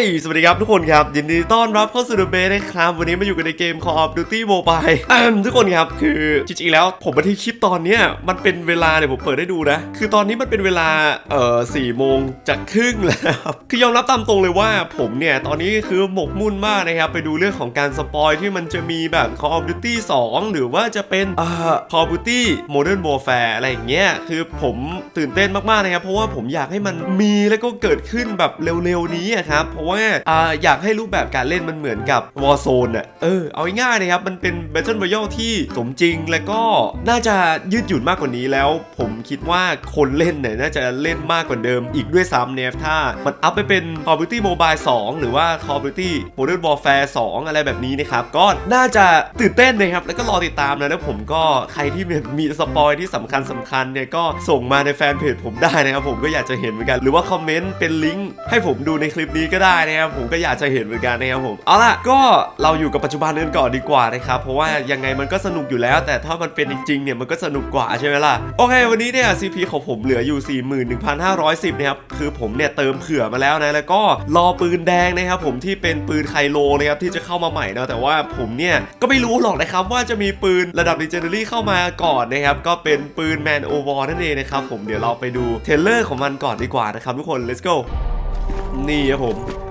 ย สวัสดีครับทุกคนครับ ยินดีต้อนรับเข้าสู่ The Base นะครับ วันนี้มาอยู่กันในเกม Call of Duty Mobile ทุกคนครับ คือจริงๆแล้วผมมาที่คลิปตอนเนี้ยมันเป็นเวลาเดี๋ยวผมเปิดให้ดูนะ คือตอนนี้มันเป็นเวลาเอ่อสี่โมงจากครึ่งแล้วครับคือยอมรับตามตรงเลยว่าผมเนี่ย ตอนนี้คือหมกมุ่นมากนะครับ ไปดูเรื่องของการสปอยที่มันจะมีแบบ Call of Duty 2 หรือว่าจะเป็นเอ่อ Call of Duty Modern Warfare อะไรอย่างเงี้ย คือผมตื่นเต้นมากๆนะครับ เพราะว่าผมอยากให้มันมีแล้วก็เกิดขึ้นแบบเร็วๆนี้อะครับเพราะว่าอ่าอยากให้รูปแบบการเล่นมันเหมือนกับ Warzone อะเออเอาง่ายๆนะครับ มันเป็น Battle Royale ที่สมจริงแล้วก็น่าจะยืดหยุ่นมากกว่านี้แล้ว ผมคิดว่าคนเล่นเนี่ยน่าจะเล่นมากกว่าเดิมอีกด้วยซ้ำเนี่ยถ้ามันอัพไปเป็น Call of Duty Mobile 2 หรือว่า Call of Duty Modern Warfare 2 อะไรแบบนี้นะครับ ก็น่าจะตื่นเต้นนะครับ แล้วก็รอติดตามนะแล้วผมก็ใครที่มีสปอยที่สำคัญสำคัญเนี่ยก็ส่งมาในแฟนเพจผมได้นะครับ ผมก็อยากจะเห็นเหมือนกัน หรือว่าคอมเมนต์เป็นลิงก์ให้ผมดูในคลิปนี้ก็ได้นะครับผมก็อยากจะเห็นเหมือนกันนะครับผมเอาล่ะก็เราอยู่กับปัจจุบันกันก่อนดีกว่านะครับเพราะว่ายังไงมันก็สนุกอยู่แล้ว แต่ถ้ามันเป็นจริงๆเนี่ยมันก็สนุกกว่าใช่ไหมล่ะโอเค วันนี้เนี่ย CP ของผมเหลืออยู่ 41,510นะครับคือผมเนี่ยเติมเผื่อมาแล้วนะแล้วก็รอปืนแดงนะครับผมที่เป็นปืนไคโลนะครับที่จะเข้ามาใหม่นะแต่ว่าผมเนี่ยก็ไม่รู้หรอกนะครับว่าจะมีปืนระดับ Legendary เข้ามาก่อนนะครับก็เป็นปืน Man o v a r นั่นเองนะครับผมเดี๋ยวเราไปดูเทเลอร์ของมันก่อนดีกว่านะครับทุกคน let's go นี่ครับผม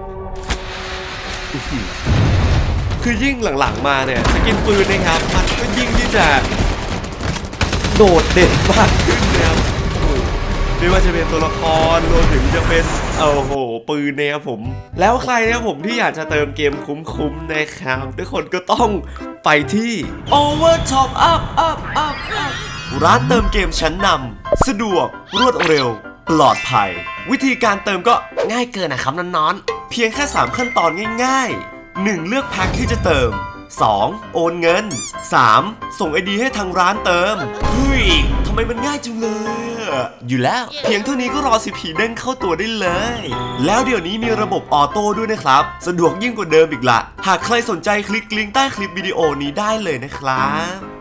คือยิ่งหลังๆมาเนี่ยสกินปืนนะครับ มันก็ยิ่งที่จะโดดเด่นมากขึ้นนะครับไม่ว่าจะเป็นตัวละครรวมถึงจะเป็นโอ้โหปืนนะครับผม แล้วใครนะผมที่อยากจะเติมเกมคุ้มๆนะครับทุกคนก็ต้องไปที่ Over Top Up Up Up Up ร้านเติมเกมชั้นนำสะดวกรวดเร็ว ปลอดภัย วิธีการเติมก็ง่ายเกินนะครับน้อนๆ เพียงแค่ 3 ขั้นตอนง่ายๆ 1. เลือกแพ็คที่จะเติม 2. โอนเงิน 3. ส่งไอดีให้ทางร้านเติมเฮ้ยทำไมมันง่ายจังเลย อยู่แล้ว เพียงเท่านี้ก็รอสิผีเด้งเข้าตัวได้เลย แล้วเดี๋ยวนี้มีระบบออโต้ด้วยนะครับ สะดวกยิ่งกว่าเดิมอีกละ หากใครสนใจคลิกลิงก์ใต้คลิปวิดีโอนี้ได้เลยนะครับ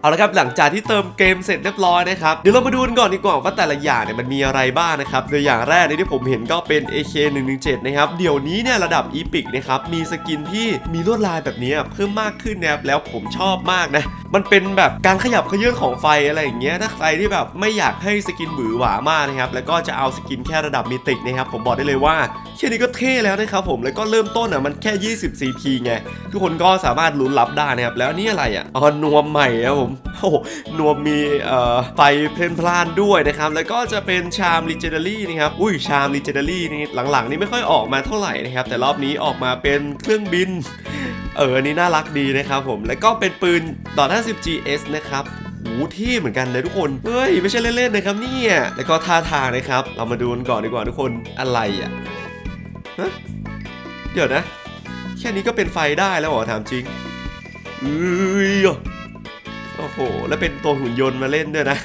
เอาละครับหลังจากที่เติมเกมเสร็จเรียบร้อยนะครับเดี๋ยวเรามาดูกันก่อนดีกว่าว่าแต่ละอย่างเนี่ยมันมีอะไรบ้างนะครับโดยอย่างแรกในที่ผมเห็นก็เป็น AK117 นะครับเดี๋ยวนี้เนี่ยระดับอีพิกนะครับมีสกินที่มีลวดลายแบบนี้เพิ่มมากขึ้นนะครับแล้วผมชอบมากนะมันเป็นแบบการขยับเขยื่นของไฟอะไรอย่างเงี้ยถ้าใครที่แบบไม่อยากให้สกินหวือหวามากนะครับแล้วก็จะเอาสกินแค่ระดับมิติกนะครับผมบอกได้เลยว่าแค่นี้ก็เท่แล้วนะครับผมแล้วก็เริ่มต้นอะมันแค่ 20 CP ไงทุกคนก็สามารถลุ้นรับได้นะครับแล้วนี่อะไรอะอ๋อนวมใหม่ครับผมโอ้โหนวมมีเอ่อไฟเพลนพลานด้วยนะครับแล้วก็จะเป็นชามลีเจนดารี่นะครับอุ้ยชามลีเจนดารี่นี่หลังๆ นี่ไม่ค่อยออกมาเท่าไหร่นะครับแต่รอบนี้ออกมาเป็นเครื่องบิน เอออันนี้น่ารักดีนะครับผม แล้วก็เป็นปืนต่อ50 GS นะครับโหเที่เหมือนกันเลยทุกคน เฮ้ย ไม่ใช่เล่นๆนะครับเนี่ย แล้วก็ท่าทางนะครับ เรามาดูกันก่อนดีกว่าทุกคน อะไรอะฮะเดี๋ยวนะ แค่นี้ก็เป็นไฟได้แล้วเหรอถามจริงเอ้ยโอ้โห แล้วเป็นตัวหุ่นยนต์มาเล่นด้วยนะ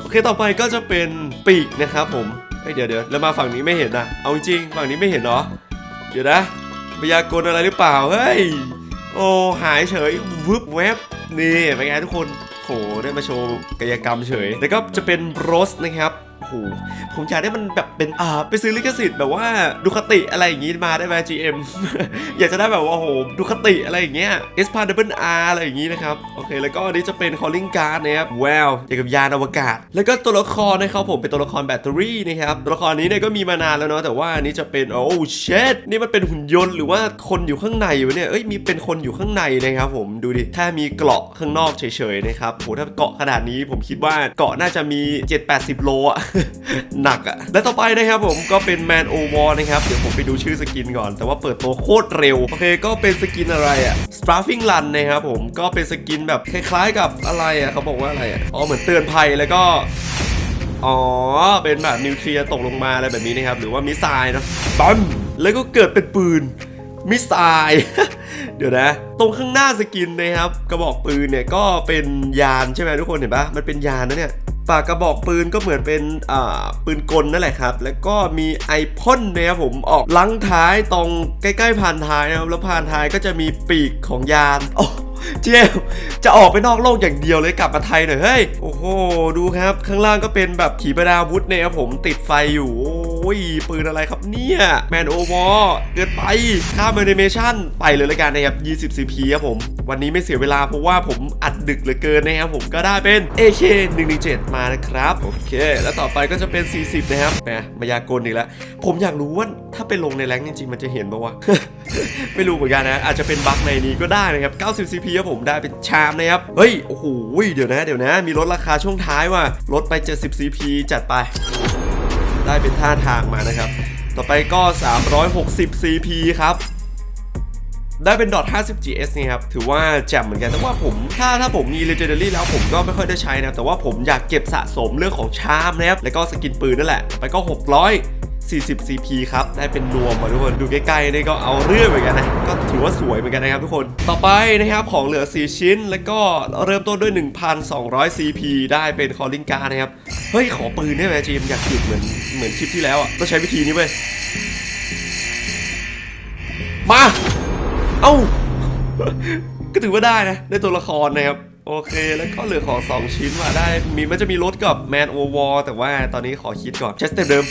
โอเคต่อไปก็จะเป็นปีกนะครับผมเฮ้ยเดี๋ยวเดี๋ยวแล้วมาฝั่งนี้ไม่เห็นนะ เอาจริงฝั่งนี้ไม่เห็นเหรอเดี๋ยวนะ ยากรณ์อะไรหรือเปล่า เฮ้ย โอ้หายเฉยวึบแวบนี่เป็นไงทุกคนโหได้มาโชว์กายกรรมเฉย แล้วก็จะเป็นโรสนะครับ หผมอยากได้มันแบบเป็นอ่าไปซื้อลิขสิทธิ์แบบว่าดูคติอะไรอย่างงี้มาได้ไหม GM อยากจะได้แบบว่าโอ้โหดูคติอะไรอย่างเงี้ย S p a double R อะไรอย่างงี้นะครับโอเค แล้วก็อันนี้จะเป็น calling card นะครับว้าวเกี่ยวกับยานอวกาศ แล้วก็ตัวละครนะครับผมเป็นตัวละครแบตเตอรี่นะครับตัวละครนี้เนี่ยก็มีมานานแล้วเนาะแต่ว่าอันนี้จะเป็นโอ้เชดนี่มันเป็นหุ่นยนต์หรือว่าคนอยู่ข้างในวะเนี่ยเอ้ยมีเป็นคนอยู่ข้างในนะครับผมดูดิแค่มีเกราะข้างนอกเฉยๆนะครับโหถ้าเกาะขนาดนี้ผมคิดว่าเกาะน่าจะมี 7-80 โลอะหนักอะและต่อไปนะครับผมก็เป็น Man o w a r นะครับ เดี๋ยวผมไปดูชื่อสกินก่อน แต่ว่าเปิดตัวโคตรเร็ว โอเคก็เป็นสกินอะไรอะ Strafing Run นะครับผมก็เป็นสกินแบบคล้ายๆกับอะไรอะเขาบอกว่าอะไรอะอ๋อเหมือนเตือนภัยแล้วก็ อ๋อ เป็นแบบนิวเคลียร์ตกลงมาอะไรแบบนี้นะครับ หรือว่ามิสไซล์นะปั๊มแล้วก็เกิดเป็นปืนมิสไซล์เดี๋ยวนะ ตรงข้างหน้าสกินนะครับ กระบอกปืนเนี่ยก็เป็นยานใช่ไหมทุกคนเห็นปะมันเป็นยานนะเนี่ย ปากกระบอกปืนก็เหมือนเป็นอ่าปืนกลนั่นแหละครับ แล้วก็มีไอพ่นนะครับผมออกลังท้ายตรงใกล้ๆผ่านท้ายนะครับแล้วผ่านท้ายก็จะมีปีกของยานโอ้ เจมจะออกไปนอกโลกอย่างเดียวเลยกลับมาไทยหน่อยเฮ้ยโอ้โหดูครับ ข้างล่างก็เป็นแบบขีปนาวุธเนี่ยครับผมติดไฟอยู่โอ้ยปืนอะไรครับเนี่ยแมนโอวอเกินไปข้ามแอนิเมชันไปเลยละกันนะครับ20 CP ครับผม วันนี้ไม่เสียเวลาเพราะว่าผมอัดดึกเหลือเกินนะครับผมก็ได้เป็น AK 117 มานะครับ โอเค แล้วต่อไปก็จะเป็น 40 นะครับแหมมายากลอีกแล้ว ผมอยากรู้ว่าถ้าไปลงในแรงจริงๆ มันจะเห็นปะวะ ไม่รู้เหมือนกันนะ อาจจะเป็นบั๊กในนี้ก็ได้นะครับ90 CP ครับผมได้เป็นชามนะครับ เฮ้ย โอ้โห เดี๋ยวนะ เดี๋ยวนะ มีลดราคาช่วงท้ายว่ะ ลดไป 70 CP จัดไป ได้เป็นท่าทางมานะครับ ต่อไปก็ 360 CP ครับได้เป็นดอท50 GS นี่ครับ ถือว่าแจ่มเหมือนกัน แต่ว่าผมถ้าถ้าผมมี Legendary แล้วผมก็ไม่ค่อยได้ใช้นะ แต่ว่าผมอยากเก็บสะสมเรื่องของชามนะครับ แล้วก็สกินปืนนั่นแหละ ไปก็ 40 CP ครับได้เป็นนวมมาทุกคนดูใกล้ๆนี่ก็เอาเรื่องเหมือนกันนะก็ถือว่าสวยเหมือนกันนะครับทุกคนต่อไปนะครับของเหลือ 4 ชิ้น แล้วก็เริ่มต้นด้วย 1,200 CP ได้เป็นคอลลิงการนะครับเฮ้ยขอปืนได้ไหมจีมอยากหยุดเหมือนเหมือนคลิปที่แล้วอะต้องใช้วิธีนี้เว้ยมาเอ้าก็ถือว่าได้นะได้ตัวละครนะครับโอเค แล้วก็เหลือของ 2 ชิ้นมาได้ มีมันจะมีรถกับแมนโอวอแต่ว่าตอนนี้ขอคิดก่อนใช้สเต็ปเดิม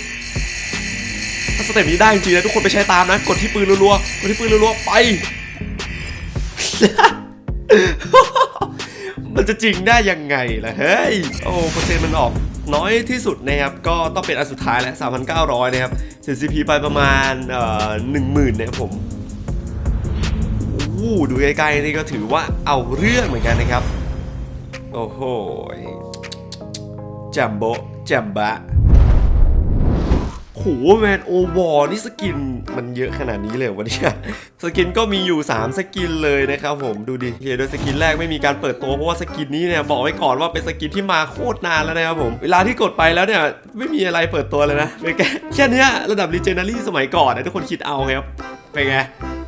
สเต็ปนี้ได้จริงๆนะทุกคนไปใช้ตามนะ กดที่ปืนรัวๆกดที่ปืนรัวๆไป มันจะจริงได้ยังไงล่ะเฮ้ยโอ้เปอร์เซ็นต์มันออกน้อยที่สุดนะครับ ก็ต้องเป็นอันสุดท้ายแหละ3,900 นะครับ CCP ไปประมาณเอ่อ10,000นะครับผมโอ้ดูใกล้ๆนี่ก็ถือว่าเอาเรื่องเหมือนกันนะครับ โอ้โหจัมโบจัมบะ โหแมนโอวอนี่สกินมันเยอะขนาดนี้เลยเหรอวันนี้สกินก็มีอยู่ 3 สกินเลยนะครับผมดูดิเฮียโดยสกินแรกไม่มีการเปิดตัวเพราะว่าสกินนี้เนี่ยบอกไว้ก่อนว่าเป็นสกินที่มาโคตรนานแล้วนะครับผมเวลาที่กดไปแล้วเนี่ยไม่มีอะไรเปิดตัวเลยนะเป็นแค่แค่เนี้ยระดับ Legendary สมัยก่อนนะทุกคนคิดเอาครับเป็นไง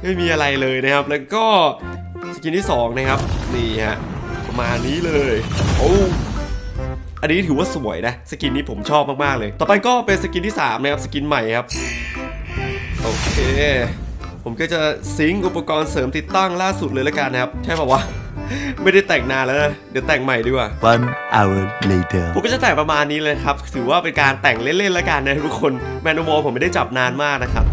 ไม่มีอะไรเลยนะครับ แล้วก็สกินที่2นะครับนี่ฮะประมาณนี้เลยโอ้ อันนี้ถือว่าสวยนะ สกินนี้ผมชอบมากๆเลย ต่อไปก็เป็นสกินที่ 3 นะครับ สกินใหม่ครับ โอเค ผมก็จะซิงค์อุปกรณ์เสริมติดตั้งล่าสุดเลยแล้วกันนะครับ ใช่ป่าวะไม่ได้แต่งนานแล้วนะ เดี๋ยวแต่งใหม่ดีกว่า One hour later. ผมก็จะแต่งประมาณนี้เลยครับ ถือว่าเป็นการแต่งเล่นๆแล้วกันนะทุกคน แมนโนวอลผมไม่ได้จับนานมากนะครับ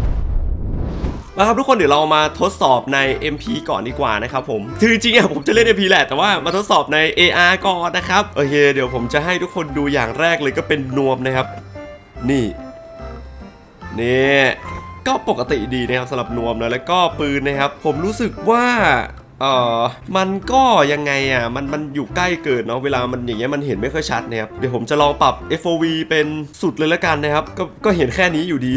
มาครับทุกคนเดี๋ยวเรามาทดสอบใน MP ก่อนดีกว่านะครับผมคือจริงๆอะผมจะเล่น MP แหละแต่ว่ามาทดสอบใน AR ก่อนนะครับโอเคเดี๋ยวผมจะให้ทุกคนดูอย่างแรกเลยก็เป็นนวมนะครับ นี่นี่ก็ปกติดีนะครับสำหรับนวมนะแล้วก็ปืนนะครับ ผมรู้สึกว่าเออมันก็ยังไงอะ มันมันอยู่ใกล้เกินเนาะ เวลามันอย่างเงี้ยมันเห็นไม่ค่อยชัดนะครับ เดี๋ยวผมจะลองปรับ FOV เป็นสุดเลยละกันนะครับ ก็ก็เห็นแค่นี้อยู่ดี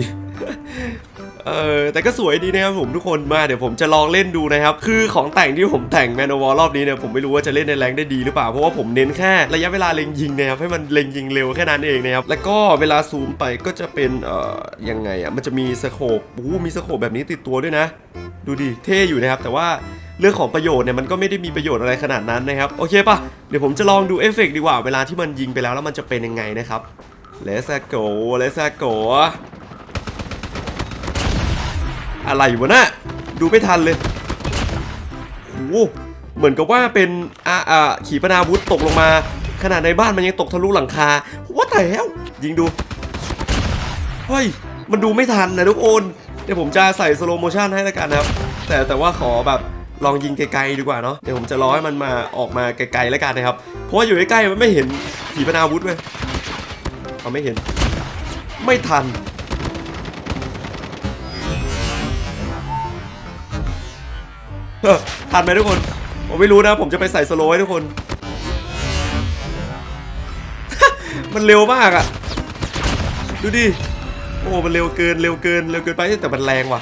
เออแต่ก็สวยดีนะครับผมทุกคนมาเดี๋ยวผมจะลองเล่นดูนะครับ คือของแต่งที่ผมแต่งแมนวอลรอบนี้เนี่ยผมไม่รู้ว่าจะเล่นในแรงได้ดีหรือเปล่า เพราะว่าผมเน้นแค่ระยะเวลาเล็งยิงนะครับให้มันเล็งยิงเร็วแค่นั้นเองนะครับ แล้วก็เวลาซูมไปก็จะเป็นเอ่อยังไงอะมันจะมีสโคปโอ้มีสโคปแบบนี้ติดตัวด้วยนะ ดูดิเท่อยู่นะครับแต่ว่าเรื่องของประโยชน์เนี่ยมันก็ไม่ได้มีประโยชน์อะไรขนาดนั้นนะครับโอเคปะเดี๋ยวผมจะลองดูเอฟเฟกต์ดีกว่าเวลาที่มันยิงไปแล้วแล้วมันจะเป็นยังไงนะครับ Let's go Let's go อะไรวะน่ะดูไม่ทันเลยโหเหมือนกับว่าเป็นอ่าอ่าขีปนาวุธตกลงมา ขนาดในบ้านมันยังตกทะลุหลังคาว่าแต่แล้วยิงดูเฮ้ยมันดูไม่ทันนะทุกคนเดี๋ยวผมจะใส่สโลโมชันให้แล้วกันนะครับ แต่แต่ว่าขอแบบลองยิงไกลๆดีกว่าเนาะเดี๋ยวผมจะรอให้มันมาออกมาไกลๆแล้วกันนะครับ เพราะว่าอยู่ใกล้ๆมันไม่เห็นขีปนาวุธเว้ยเขาไม่เห็น ไม่ทัน ทันไหมทุกคน ผมไม่รู้นะ ผมจะไปใส่สโลว์ให้ทุกคน มันเร็วมากอะดูดิ โอ้ มันเร็วเกิน เร็วเกิน เร็วเกินไปแต่มันแรงว่ะ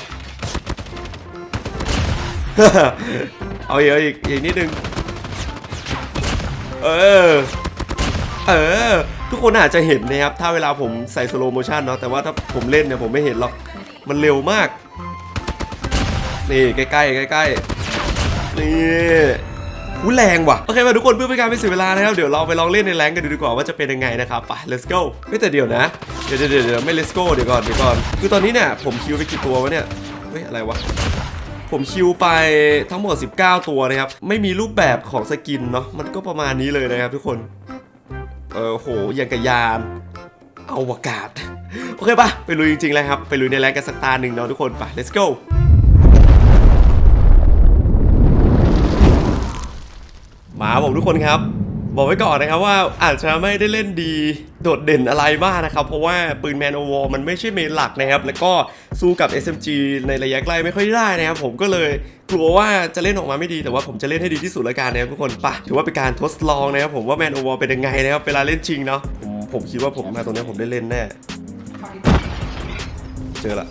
เอาอีกเอาอีกอีกนิดนึง เออ เออ ทุกคนอาจจะเห็นนะครับ ถ้าเวลาผมใส่สโลโมชันเนาะ แต่ว่าถ้าผมเล่นเนี่ยผมไม่เห็นหรอก มันเร็วมาก นี่ใกล้ๆใกล้ๆ นี่หูแรงว่ะ โอเคมาทุกคนเพื่อเป็นการไม่เสียเวลานะครับ เดี๋ยวเราไปลองเล่นในแรงกันดูดีกว่าว่าจะเป็นยังไงนะครับ ไป let's go ไม่แต่เดี๋ยวนะ เดี๋ยวเดี๋ยวเดี๋ยวไม่ let's go เดี๋ยวก่อนเดี๋ยวก่อน คือตอนนี้เนี่ยผมคิวไปกี่ตัววะเนี่ย เฮ้ยอะไรวะผมคิวไปทั้งหมด 19 ตัวนะครับ ไม่มีรูปแบบของสกินเนาะ มันก็ประมาณนี้เลยนะครับทุกคน เออโห อย่างกับยานอวกาศ โอเคปะไปลุยจริงๆเลยครับ ไปลุยในแรงกันสักตาหนึ่งเนาะทุกคน ไป let's go มา ผมทุกคนครับ บอกไว้ก่อนนะครับว่าอาจจะไม่ได้เล่นดีโดดเด่นอะไรมากนะครับ เพราะว่าปืนแมนโอวอมันไม่ใช่เมนหลักนะครับ แล้วก็สู้กับ SMG ในระยะใกล้ไม่ค่อยได้นะครับ ผมก็เลยกลัวว่าจะเล่นออกมาไม่ดีแต่ว่าผมจะเล่นให้ดีที่สุดล้วกันนะครับทุกคนปะถือว่าเป็นการทดลองนะครับผมว่าแมนโอวอเป็นยังไงนะครับเวลาเล่นจริงเนาะผมผมคิดว่าผมมาตรงนี้ผมได้เล่นแน่เจอละ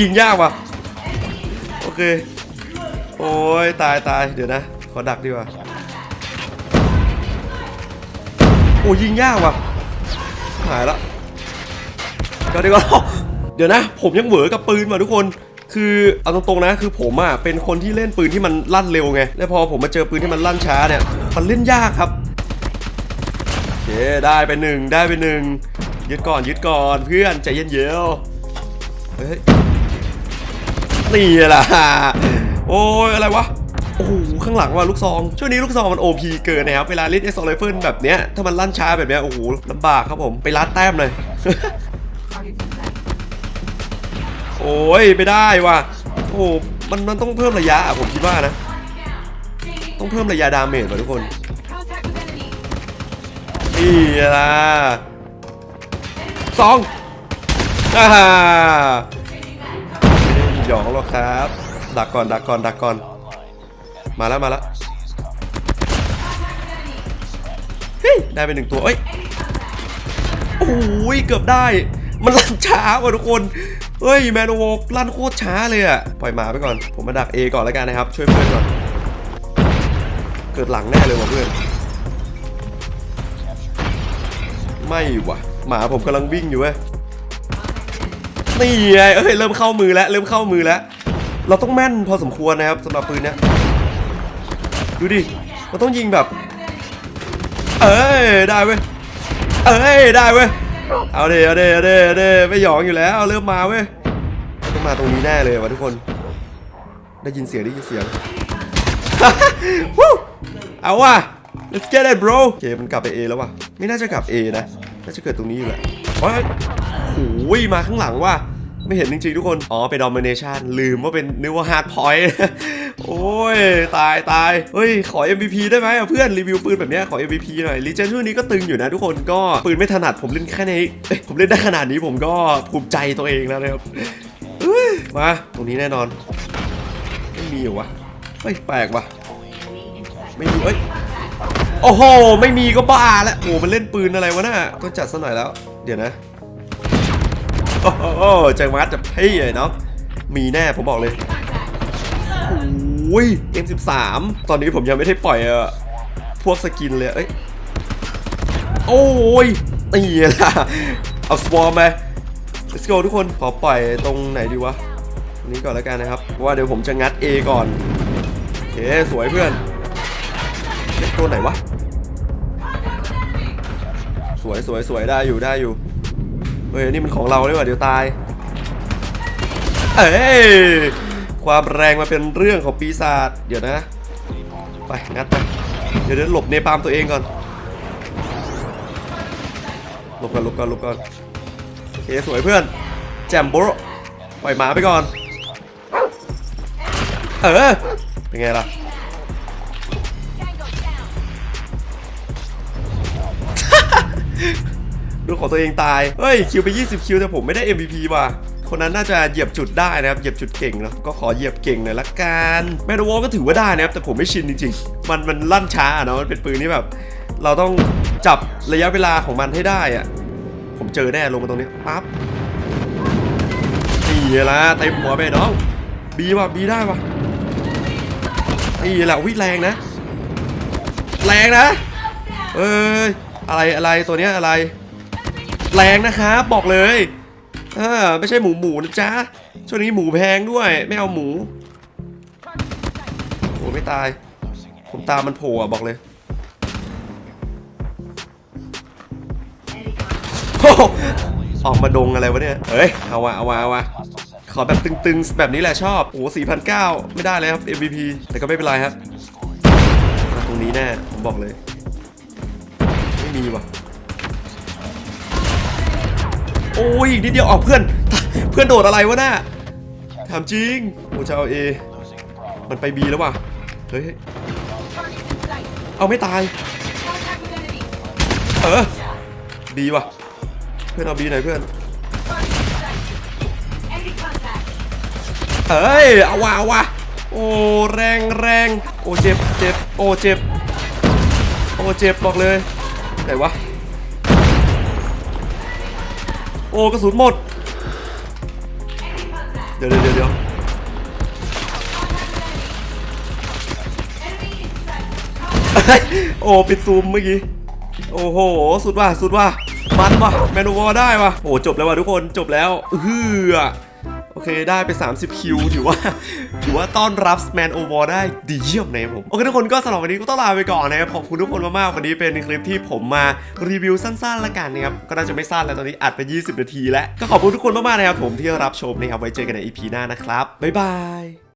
ยิงยากว่ะโอเค โอ้ยตายตายเดี๋ยวนะ ขอดักดีกว่า โอ้ยิงยากว่ะ หายละก็ดีกว่าเดี๋ยวนะ ผมยังเหวอกับปืนว่ะทุกคน คือเอาตรงๆนะ คือผมอะเป็นคนที่เล่นปืนที่มันลั่นเร็วไง แล้วพอผมมาเจอปืนที่มันลั่นช้าเนี่ย มันเล่นยากครับโอเคได้ไปหนึ่งได้ไปหนึ่งยึดก่อนยึดก่อนเพื่อนใจเย็นเยวเฮ้ยนี่แหละ โอ้ยอะไรวะโอ้โหข้างหลังว่าลูกซองช่วงนี้ลูกซองมัน OP เกินนะครับเวลาเล่น S อ Rifle แบบเนี้ยถ้ามันลั่นช้าแบบเนี้ยโอ้โหลำบากครับผมไปลัดแต้มเลย โอ้ยไม่ได้ว่ะโอ้โมันมันต้องเพิ่มระยะอะผมคิดว่านะ ต้องเพิ่มระยะดาเมจว่ะทุกคนนี่ละสองอ่าหยองหรอครับ ดักก่อนดักก่อนดักก่อน มาแล้วมาแล้วเฮ้ยได้ไปหนึ่งตัวเอ้ยโอ้ยเกือบได้ มันลั่นช้าว่ะทุกคนเฮ้ยแมนโอวกลั่นโคตรช้าเลยอะปล่อยหมาไปก่อน ผมมาดัก A ก่อนแล้วกันนะครับ ช่วยเพื่อนก่อน เกิดหลังแน่เลยว่ะเพื่อน ไม่ว่ะ หมาผมกำลังวิ่งอยู่เว้ยนี่ไงเอ้ยเริ่มเข้ามือแล้วเริ่มเข้ามือแล้ว เราต้องแม่นพอสมควรนะครับสำหรับปืนเนี้ยดูดิเราต้องยิงแบบ เอ้ยได้เว้ยเอ้ยได้เว้ยเอาเดเอาเดเอาเดเอาเดไม่หยองอยู่แล้วเริ่มมาเว้ยต้องมาตรงนี้แน่เลยวะทุกคน ได้ยินเสียงได้ยินเสียงเอาว่ะ let's get it bro โอเคมันกลับไป A แล้วว่ะไม่น่าจะกลับ A นะน่าจะเกิดตรงนี้อยู่แหละโอ้โอ้ยมาข้างหลังว่ะ ไม่เห็นจริงๆทุกคน อ๋อ เป็น domination ลืมว่าเป็นนึกว่า hard point โอ้ย ตายตายเฮ้ย ขอ MVP ได้ไหมเพื่อนรีวิวปืนแบบนี้ขอ MVP หน่อย Legend ช่วงนี้ก็ตึงอยู่นะทุกคนก็ปืนไม่ถนัดผมเล่นแค่นี้ผมเล่นได้ขนาดนี้ผมก็ภูมิใจตัวเองแล้วนะครับมาตรงนี้แน่นอน ไม่มีเหรอวะเฮ้ยแปลกว่ะไม่มีเอ้ยโอ้โห ไม่มีก็บ้าแล้วโอ้มันเล่นปืนอะไรวะน่ะต้องจัดซะหน่อยแล้ว เดี๋ยวนะ โอ้โหใจมัดจะเพ่เลยเนาะมีแน่ผมบอกเลยโอ้ย M13 ตอนนี้ผมยังไม่ได้ปล่อยอพวกสกินเลย เอ้ย โอ้ยตีละเอาสวอร์มไหม let's go ทุกคน ขอปล่อยตรงไหนดีวะ ตรงนี้ก่อนแล้วกันนะครับ เพราะว่าเดี๋ยวผมจะงัด A ก่อน โอเค สวยเพื่อนเล็กตัวไหนวะ สวยสวยสวยได้อยู่ได้อยู่ ฮ้ยนี่มันของเราเลยว่ะเดี๋ยวตาย เอ้ยความแรงมาเป็นเรื่องของปีศาจเดี๋ยวนะ ไปงัดไปเดี๋ยวเดี๋ยวหลบเนปาล์มตัวเองก่อนหลบก่อนหลบก่อนหลบก่อนโอเคสวยเพื่อน แจมโบรปล่อยหมาไปก่อน เออเป็นไงล่ะ ดูของตัวเองตาย เฮ้ยคิวไป 20 คิวแต่ผมไม่ได้ MVP ว่ะคนนั้นน่าจะเหยียบจุดได้นะครับ เหยียบจุดเก่งเนาะก็ขอเหยียบเก่งหน่อยละกันแมนวอลก็ถือว่าได้นะครับ แต่ผมไม่ชินจริงๆ มันมันลั่นช้าเนาะมันเป็นปืนที่แบบ เราต้องจับระยะเวลาของมันให้ได้อะผมเจอแน่ลงมาตรงนี้ปั๊บนี่ละเต็มหัวไปน้องบีว่ะบีได้ว่ะนี่แหละวิแรงนะ แรงนะเอ้ยอะไรอะไรตัวเนี้ยอะไร แรงนะครับบอกเลยเออไม่ใช่หมูหมูนะจ๊ะช่วงนี้หมูแพงด้วย ไม่เอาหมูโอ้ไม่ตาย ผมตามมันโผล่ะบอกเลยโอ้ออกมาดงอะไรวะเนี่ยเฮ้ยเอาวะเอาวะเอาวะขขอแบบตึงๆ แบบนี้แหละชอบ โอ้4,009ไม่ได้เลยครับ MVP แต่ก็ไม่เป็นไรครับ ตรงนี้แน่ ผมบอกเลย ไม่มีว่ะ โอ้ยอีกนิดเดียวออกเพื่อน เพื่อนโดดอะไรวะน่ะถามจริงโอ้จะเอาเอมันไปบีแล้วว่ะเฮ้ยเอาไม่ตายเออบีว่ะเพื่อนเอาบีไหนเพื่อนเฮ้ยเอาว่ะเอาว่ะโอ้แรงแรงโอ้เจ็บเจ็บโอ้เจ็บโอ้เจ็บบอกเลยไหนวะ อ้กระสุนหมด เดี๋ยวเดี๋ยวเดี๋ยวโอ้ปิดซูมเมื่อกี้ โอ้โห สุดว่ะสุดว่ะมันว่ะแมนูวอได้ว่ะโอ้จบแล้วว่ะทุกคนจบแล้วเฮือโอเคได้ไป 30 คิวถือว่า ถือว่าต้อนรับแมนโอวอได้ดีเยี่ยมนะครับผมโอเคทุกคนก็สำหรับวันนี้ก็ต้องลาไปก่อนนะครับขอบคุณทุกคนมากๆวันนี้เป็นคลิปที่ผมมารีวิวสั้นๆละกันนะครับก็น่าจะไม่สั้นแล้วตอนนี้อัดไป 20 นาทีแล้วก็ขอบคุณทุกคนมากๆนะครับผมที่รับชมนะครับไว้เจอกันใน EP หน้านะครับบ๊ายบาย